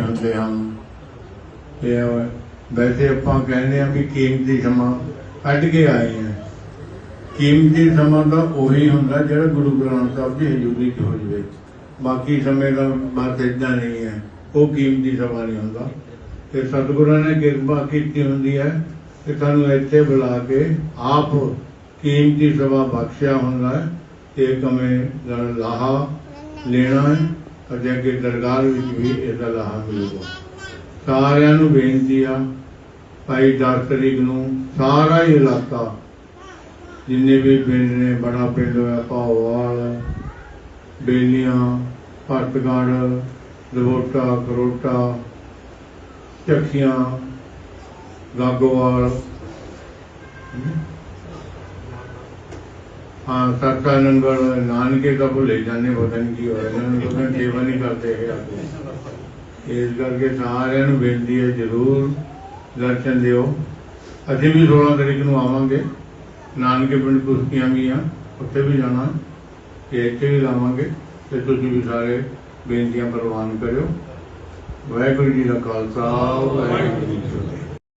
ਹੁੰਦੇ ਹਨ ਤੇ ਵੈਸੇ ਆਪਾਂ ਕਹਿੰਦੇ ਆ ਵੀ ਕੀਮਤੀ ਸਮਾਂ ਕੱਢ ਕੇ ਆਏ ਆ ਕੀਮਤੀ ਸਮਾਂ ਤਾਂ ਉਹੀ ਹੁੰਦਾ ਜਿਹੜਾ ਗੁਰੂ ਗ੍ਰੰਥ ਸਾਹਿਬ ਦੀ ਹਜ਼ੂਰੀ 'ਚ ਹੋ ਜਵੇ ਬਾਕੀ ਸਮੇਂ ਦਾ ਬਸ ਇਦਾਂ ਨਹੀਂ ਹੈ। ਉਹ ਕੀਮਤੀ ਸਮਾਂ ਨਹੀਂ ਹੁੰਦਾ। ਤੇ ਸਤਿਗੁਰਾਂ ਨੇ ਕਿਰਪਾ ਕੀਤੀ ਹੁੰਦੀ ਹੈ ਕਿ ਸਾਨੂੰ ਇੱਥੇ ਬੁਲਾ ਕੇ ਆਪ ਕੀਮਤੀ ਸਮਾਂ ਬਖਸ਼ਿਆ ਹੁੰਦਾ ਹੈ। ਤੇ ਕਮੇ ਲਾਹਾ ਲੈਣਾ ਹੈ। ਅਤੇ ਅੱਗੇ ਦਰਗਾਹ ਵਿੱਚ ਵੀ ਇਹਦਾ ਲਾਹਾ ਮਿਲੂਗਾ। ਸਾਰਿਆਂ ਨੂੰ ਬੇਨਤੀ ਆ, ਭਾਈ 10 ਤਰੀਕ ਨੂੰ ਸਾਰਾ ਹੀ ਇਲਾਕਾ, ਜਿੰਨੇ ਵੀ ਪਿੰਡ ਨੇ, ਬੜਾ ਪਿੰਡ ਹੋਇਆ, ਭਾਓਵਾਲ ਬੇਲੀਆਂ ਭਰਤਗੜ ਦਵੋਟਾ ਕਰੋਟਾ, ਚੱਖੀਆਂ, ਗਾਗੋਵਾਲ ਹਾਂ ਸਰਕਾ ਨੰਗਲ ਨਾਨਕੇ ਦਾ ਭੁੱਲੇ ਜਾਂਦੇ, ਪਤਾ ਨਹੀਂ ਕੀ ਹੋਇਆ, ਇਹਨਾਂ ਨੂੰ ਪਤਾ ਸੇਵਾ ਨਹੀਂ ਕਰਦੇ ਹੈਗੇ ਆਦਮੀ ਇਸ ਕਰਕੇ ਸਾਰਿਆਂ ਨੂੰ ਬੇਨਤੀ ਹੈ ਜਰੂਰ ਦਰਸ਼ਨ ਦਿਓ। ਅਸੀਂ ਵੀ 16 ਤਰੀਕ ਨੂੰ ਆਵਾਂਗੇ। ਨਾਨਕੇ ਪਿੰਡ ਕੁਸਤੀਆਂ ਵੀ ਆ, ਉੱਥੇ ਵੀ ਜਾਣਾ, ਤੇ ਇੱਥੇ ਵੀ ਲਾਵਾਂਗੇ ਤੇ ਤੁਸੀਂ ਵੀ ਸਾਰੇ ਬੇਨਤੀਆਂ ਪ੍ਰਵਾਨ ਕਰਿਓ। ਵਾਹਿਗੁਰੂ ਜੀ ਦਾ ਖਾਲਸਾ, ਵਾਹਿਗੁਰੂ ਜੀ ਕੀ ਫਤਿਹ।